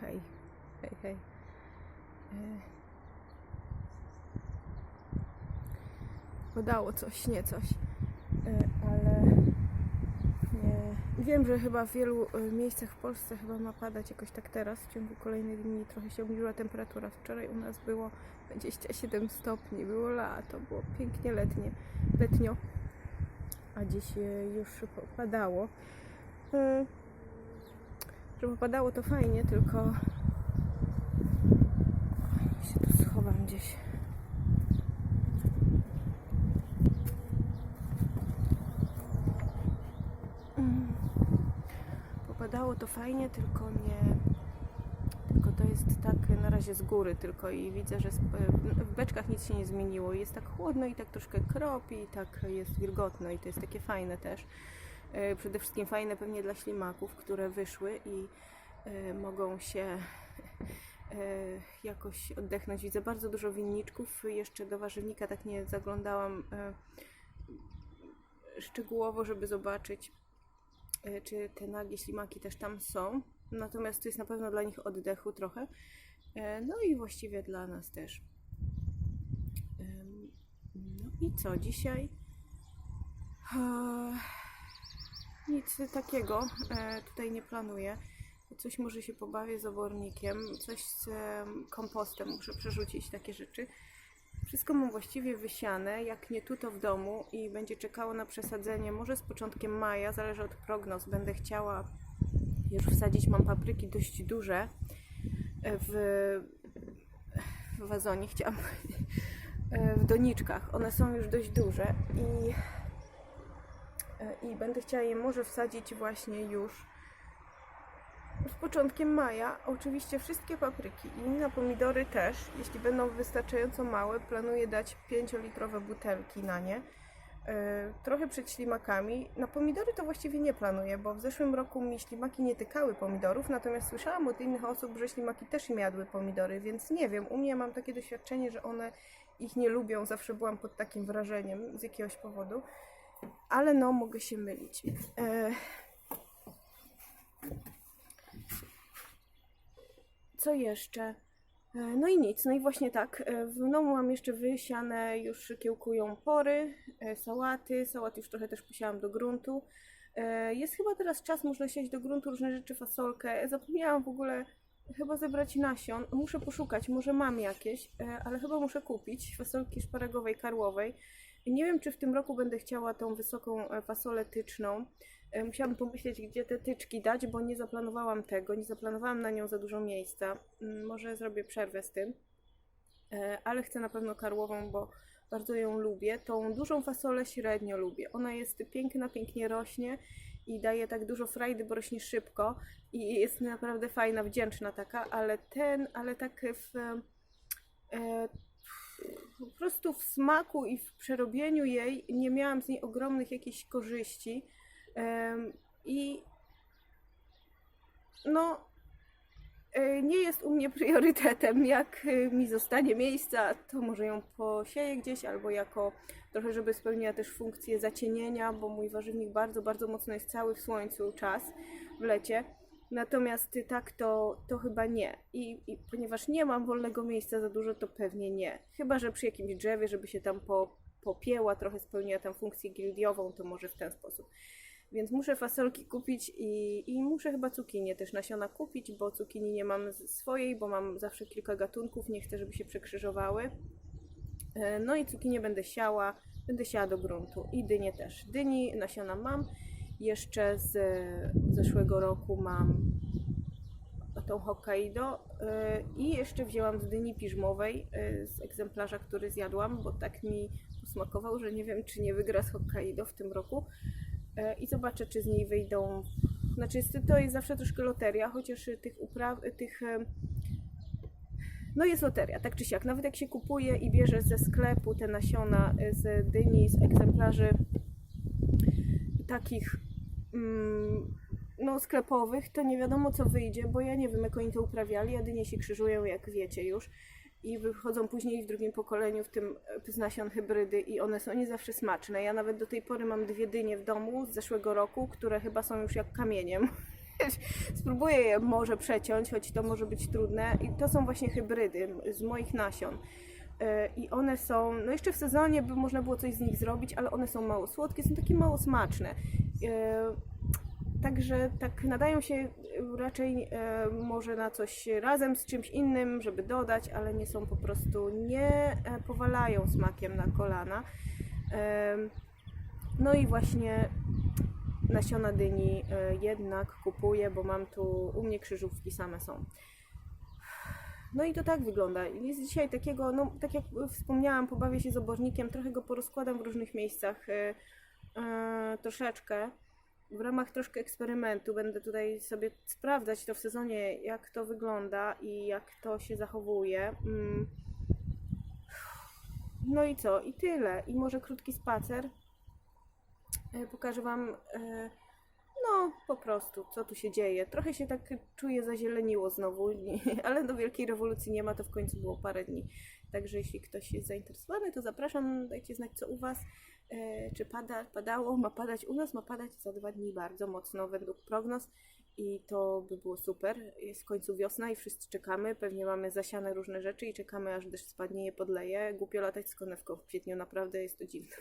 hej, hej, hej. E, Podało coś, nie coś, E, ale nie. Wiem, że chyba w wielu e, miejscach w Polsce chyba ma padać jakoś tak teraz. W ciągu kolejnych dni trochę się obniżyła temperatura. Wczoraj u nas było 27 stopni, było lato, było pięknie letnie, letnio, a dziś e, już padało. E, Że popadało to fajnie, tylko się tu schowam gdzieś. Mm. Popadało to fajnie, tylko nie. Tylko to jest tak na razie z góry tylko i widzę, że w beczkach nic się nie zmieniło. Jest tak chłodno i tak troszkę kropi i tak jest wilgotno i to jest takie fajne też. E, Przede wszystkim fajne pewnie dla ślimaków, które wyszły i e, mogą się e, jakoś oddechnąć. Widzę bardzo dużo winniczków. Jeszcze do warzywnika tak nie zaglądałam szczegółowo, żeby zobaczyć, czy te nagie ślimaki też tam są. Natomiast to jest na pewno dla nich oddechu trochę. No i właściwie dla nas też. No i co dzisiaj? Nic takiego e, tutaj nie planuję. Coś może się pobawię z obornikiem, coś z em, kompostem muszę przerzucić, takie rzeczy. Wszystko mam właściwie wysiane, jak nie tu to w domu i będzie czekało na przesadzenie może z początkiem maja, zależy od prognoz. Będę chciała już wsadzić, mam papryki dość duże e, w, w wazonie, chciałam e, w doniczkach. One są już dość duże i, e, i będę chciała je może wsadzić właśnie już z początkiem maja. Oczywiście wszystkie papryki i na pomidory też, jeśli będą wystarczająco małe, planuję dać 5-litrowe butelki na nie. E, Trochę przed ślimakami. Na pomidory to właściwie nie planuję, bo w zeszłym roku mi ślimaki nie tykały pomidorów, natomiast słyszałam od innych osób, że ślimaki też im jadły pomidory, więc nie wiem. U mnie mam takie doświadczenie, że one ich nie lubią. Zawsze byłam pod takim wrażeniem z jakiegoś powodu. Ale no, mogę się mylić. E, Co jeszcze? E, No i nic, no i właśnie tak. e, W domu mam jeszcze wysiane, już kiełkują pory, sałaty. Sałat już trochę też posiałam do gruntu. Jest chyba teraz czas, można siać do gruntu różne rzeczy, fasolkę. Zapomniałam w ogóle chyba zebrać nasion. Muszę poszukać, może mam jakieś, ale chyba muszę kupić fasolki szparagowej, karłowej. Nie wiem, czy w tym roku będę chciała tą wysoką e, fasolę tyczną. E, Musiałabym pomyśleć, gdzie te tyczki dać, bo nie zaplanowałam tego, nie zaplanowałam na nią za dużo miejsca. Mm, Może zrobię przerwę z tym, E, ale chcę na pewno karłową, bo bardzo ją lubię. Tą dużą fasolę średnio lubię. Ona jest piękna, pięknie rośnie i daje tak dużo frajdy, bo rośnie szybko i jest naprawdę fajna, wdzięczna taka, ale ten, ale tak w po prostu w smaku i w przerobieniu jej nie miałam z niej ogromnych jakichś korzyści. I no, e, nie jest u mnie priorytetem. Jak e, mi zostanie miejsca, to może ją posieję gdzieś, albo jako trochę, żeby spełniła też funkcję zacienienia, bo mój warzywnik bardzo, bardzo mocno jest cały w słońcu czas w lecie. Natomiast tak to, to chyba nie. I, I ponieważ nie mam wolnego miejsca za dużo, to pewnie nie. Chyba, że przy jakimś drzewie, żeby się tam po, popięła, trochę spełniła tam funkcję gildiową, to może w ten sposób. Więc muszę fasolki kupić i, i muszę chyba cukinię też nasiona kupić, bo cukinii nie mam swojej, bo mam zawsze kilka gatunków, nie chcę, żeby się przekrzyżowały. E, No i cukinię będę siała, będę siała do gruntu i dynię też. Dyni nasiona mam, jeszcze z zeszłego roku mam tą Hokkaido e, i jeszcze wzięłam z dyni piżmowej e, z egzemplarza, który zjadłam, bo tak mi posmakował, że nie wiem, czy nie wygra z Hokkaido w tym roku. E, I zobaczę, czy z niej wyjdą. Znaczy, to jest zawsze troszkę loteria, chociaż e, tych upraw, e, tych. e, No jest loteria, tak czy siak. Nawet jak się kupuje i bierze ze sklepu te nasiona e, z dyni, z egzemplarzy takich no, sklepowych, to nie wiadomo co wyjdzie, bo ja nie wiem jak oni to uprawiali, a dynie się krzyżują, jak wiecie już. I wychodzą później w drugim pokoleniu, w tym z nasion hybrydy i one są nie zawsze smaczne. Ja nawet do tej pory mam dwie dynie w domu z zeszłego roku, które chyba są już jak kamieniem. spróbuję je może przeciąć, choć to może być trudne. I to są właśnie hybrydy z moich nasion. E, I one są, no jeszcze w sezonie by można było coś z nich zrobić, ale one są mało słodkie, są takie mało smaczne. E, Także tak nadają się raczej e, może na coś razem z czymś innym, żeby dodać, ale nie są po prostu, nie powalają smakiem na kolana. No i właśnie nasiona dyni jednak kupuję, bo mam tu, u mnie krzyżówki same są. No i to tak wygląda. Jest dzisiaj takiego, no tak jak wspomniałam, pobawię się z obornikiem, trochę go porozkładam w różnych miejscach, e, e, troszeczkę. W ramach troszkę eksperymentu będę tutaj sobie sprawdzać to w sezonie, jak to wygląda i jak to się zachowuje. Mm. No i co? I tyle. I może krótki spacer. E, Pokażę Wam, no po prostu, co tu się dzieje. Trochę się tak czuję zazieleniło znowu, ale do wielkiej rewolucji nie ma, to w końcu było parę dni. Także jeśli ktoś jest zainteresowany, to zapraszam, dajcie znać co u Was. E, Czy pada, padało, ma padać u nas, ma padać za dwa dni bardzo mocno według prognoz i to by było super. Jest w końcu wiosna i wszyscy czekamy, pewnie mamy zasiane różne rzeczy i czekamy aż deszcz spadnie je podleje. Głupio latać z konewką w kwietniu, naprawdę jest to dziwne.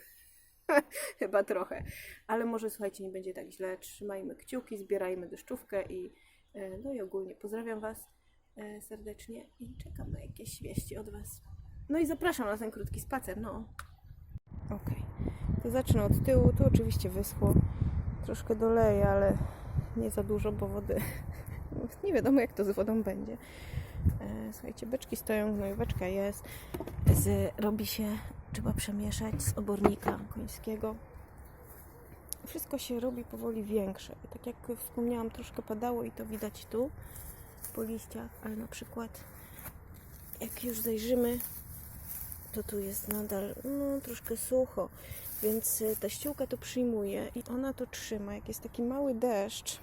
Chyba trochę. Ale może słuchajcie, nie będzie tak źle. Trzymajmy kciuki, zbierajmy deszczówkę i e, no i ogólnie pozdrawiam Was e, serdecznie i czekam na jakieś wieści od Was. No i zapraszam na ten krótki spacer, no. Okej, to zacznę od tyłu. Tu oczywiście wyschło. Troszkę doleję, ale nie za dużo, bo wody nie wiadomo jak to z wodą będzie. E, Słuchajcie, beczki stoją, gnojóweczka jest. Z, robi się, trzeba przemieszać z obornika końskiego. Wszystko się robi powoli większe. Tak jak wspomniałam, troszkę padało i to widać tu po liściach, ale na przykład jak już zajrzymy, to tu jest nadal no, troszkę sucho, więc y, ta ściółka to przyjmuje i ona to trzyma. Jak jest taki mały deszcz,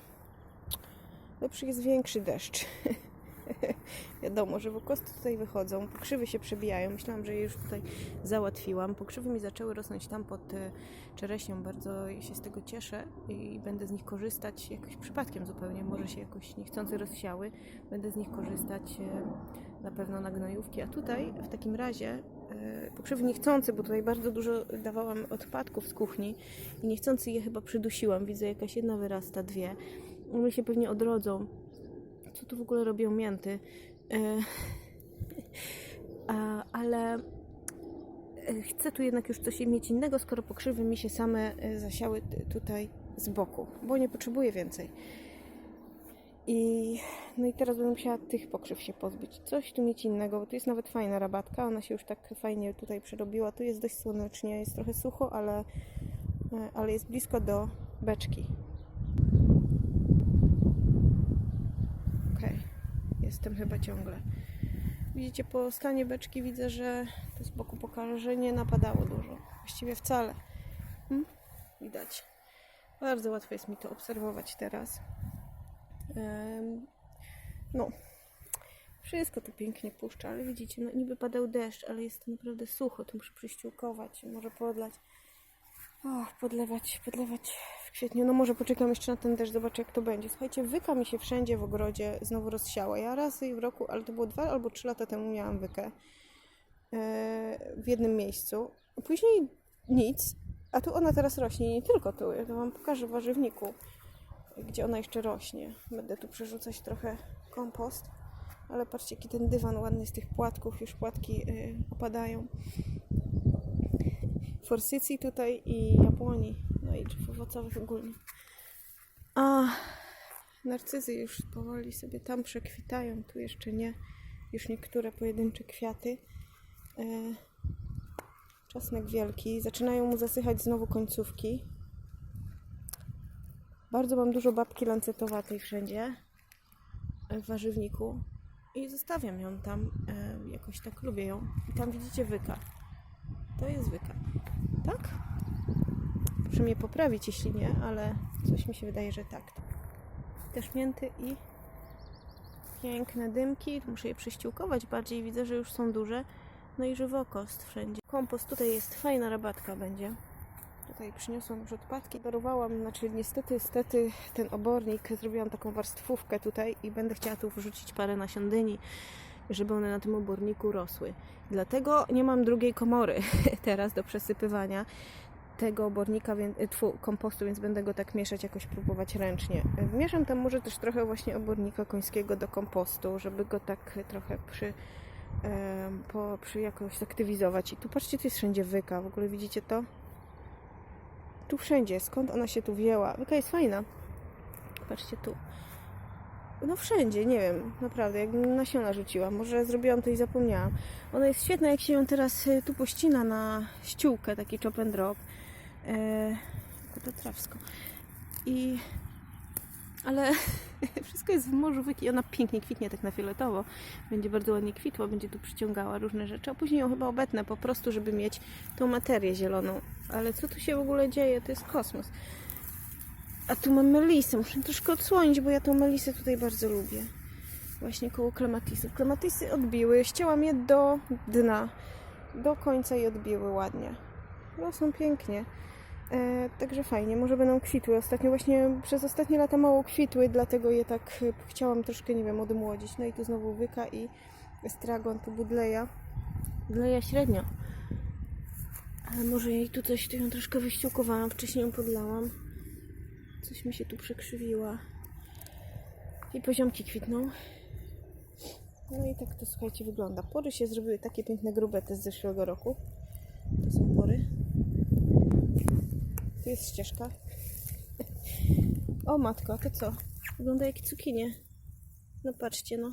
lepszy jest większy deszcz. Wiadomo, że wokosty tutaj wychodzą, pokrzywy się przebijają. Myślałam, że je już tutaj załatwiłam. Pokrzywy mi zaczęły rosnąć tam pod e, czereśnią. Bardzo się z tego cieszę i będę z nich korzystać jakoś przypadkiem zupełnie. Może się jakoś niechcący rozsiały. Będę z nich korzystać e, na pewno na gnojówki. A tutaj w takim razie e, pokrzywy niechcący, bo tutaj bardzo dużo dawałam odpadków z kuchni i niechcący je chyba przydusiłam. Widzę jakaś jedna wyrasta, dwie. One się pewnie odrodzą co tu w ogóle robią mięty. E, ale e, chcę tu jednak już coś mieć innego, skoro pokrzywy mi się same e, zasiały tutaj z boku, bo nie potrzebuję więcej. I, no i teraz będę musiała tych pokrzyw się pozbyć. Coś tu mieć innego, bo tu jest nawet fajna rabatka. Ona się już tak fajnie tutaj przerobiła. Tu jest dość słonecznie, jest trochę sucho, ale, ale jest blisko do beczki. Okej, jestem chyba ciągle. Widzicie, po stanie beczki widzę, że to z boku pokażę, że nie napadało dużo. Właściwie wcale. Hmm? Widać. Bardzo łatwo jest mi to obserwować teraz. No, wszystko to pięknie puszcza, ale widzicie, no niby padał deszcz, ale jest to naprawdę sucho. Tu muszę przyściółkować, może podlać. Och, podlewać, podlewać w kwietniu. No może poczekam jeszcze na ten deszcz, zobaczę jak to będzie. Słuchajcie, wyka mi się wszędzie w ogrodzie znowu rozsiała. Ja raz w roku, ale to było dwa albo trzy lata temu miałam wykę e, w jednym miejscu. Później nic, a tu ona teraz rośnie. Nie tylko tu, ja wam pokażę w warzywniku, gdzie ona jeszcze rośnie. Będę tu przerzucać trochę kompost. Ale patrzcie, jaki ten dywan ładny z tych płatków. Już płatki y, opadają. Forsycji tutaj i Japonii, no i drzew owocowych ogólnie. A narcyzy już powoli sobie tam przekwitają, tu jeszcze nie. Już niektóre pojedyncze kwiaty. E, czosnek wielki, zaczynają mu zasychać znowu końcówki. Bardzo mam dużo babki lancetowatej wszędzie e, w warzywniku i zostawiam ją tam, e, jakoś tak lubię ją. I tam widzicie wyka. To jest wyka. Tak? Proszę mnie poprawić, jeśli nie, ale coś mi się wydaje, że tak. Też mięty i piękne dymki. Muszę je przyściółkować bardziej. Widzę, że już są duże. No i żywokost wszędzie. Kompost tutaj jest fajna rabatka będzie. Tutaj przyniosłam już odpadki. Darowałam, znaczy niestety, niestety ten obornik, zrobiłam taką warstwówkę tutaj i będę chciała tu wrzucić parę nasion dyni, żeby one na tym oborniku rosły. Dlatego nie mam drugiej komory teraz do przesypywania tego obornika, e, tfu, kompostu, więc będę go tak mieszać, jakoś próbować ręcznie. Wmieszam tam może też trochę właśnie obornika końskiego do kompostu, żeby go tak trochę przy, po, przy jakoś aktywizować. I tu patrzcie, tu jest wszędzie wyka. W ogóle widzicie to? Tu wszędzie. Skąd ona się tu wzięła? Wyka jest fajna. Patrzcie tu. No wszędzie, nie wiem, naprawdę, jak nasiona rzuciłam. Może zrobiłam to i zapomniałam. Ona jest świetna, jak się ją teraz y, tu pościna na ściółkę, taki chop and drop. E, to trawsko. I... Ale wszystko jest w morzu wyki. Ona pięknie kwitnie tak na fioletowo. Będzie bardzo ładnie kwitła, będzie tu przyciągała różne rzeczy. A później ją chyba obetnę po prostu, żeby mieć tą materię zieloną. Ale co tu się w ogóle dzieje? To jest kosmos. A tu mam melisę. Muszę troszkę odsłonić, bo ja tą melisę tutaj bardzo lubię. Właśnie koło klematisów. Klematisy odbiły. Ścięłam je do dna. Do końca i odbiły ładnie. Rosną pięknie. E, także fajnie, może będą kwitły. Ostatnio właśnie przez ostatnie lata mało kwitły, dlatego je tak e, chciałam troszkę, nie wiem, odmłodzić. No i tu znowu wyka i estragon, tu budleja. Budleja średnio. Ale może jej tu coś, tu ją troszkę wyściółkowałam, wcześniej ją podlałam. Coś mi się tu przekrzywiła. I poziomki kwitną. No i tak to słuchajcie wygląda. Pory się zrobiły takie piękne, grube te z zeszłego roku. To są pory. Tu jest ścieżka. O matko, to co? Wygląda jak cukinie. No patrzcie, no.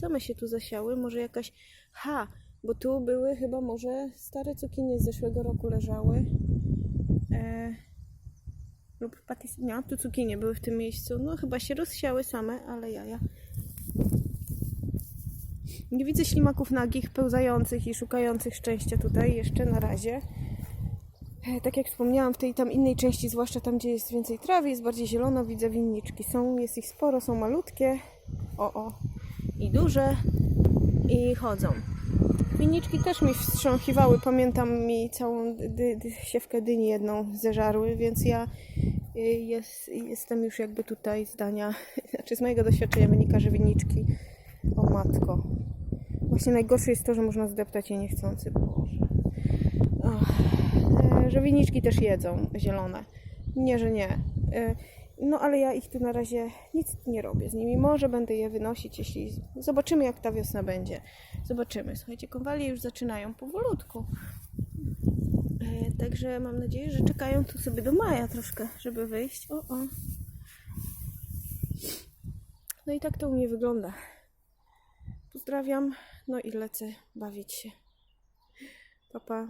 Same się tu zasiały. Może jakaś... Ha! Bo tu były chyba może stare cukinie z zeszłego roku leżały. E... Lub patis... Tu cukinie były w tym miejscu. No chyba się rozsiały same, ale jaja. Nie widzę ślimaków nagich, pełzających i szukających szczęścia tutaj jeszcze na razie. E, Tak jak wspomniałam, w tej tam innej części, zwłaszcza tam, gdzie jest więcej trawy, jest bardziej zielono, widzę winniczki. Są, jest ich sporo, są malutkie, o, o, i duże, i chodzą. Winniczki też mi wstrząchiwały, pamiętam mi całą dy, dy, siewkę dyni jedną zeżarły, więc ja y, jest, jestem już jakby tutaj zdania, znaczy z mojego doświadczenia wynika, że winniczki, o matko. Właśnie najgorsze jest to, że można zdeptać je niechcący. Boże. E, że winniczki też jedzą zielone. Nie, że nie. No ale ja ich tu na razie nic nie robię z nimi. Może będę je wynosić, jeśli. Zobaczymy, jak ta wiosna będzie. Zobaczymy. Słuchajcie, konwalie już zaczynają powolutku. E, Także mam nadzieję, że czekają tu sobie do maja troszkę, żeby wyjść. O, o. No i tak to u mnie wygląda. Pozdrawiam, no i lecę bawić się. Pa, pa.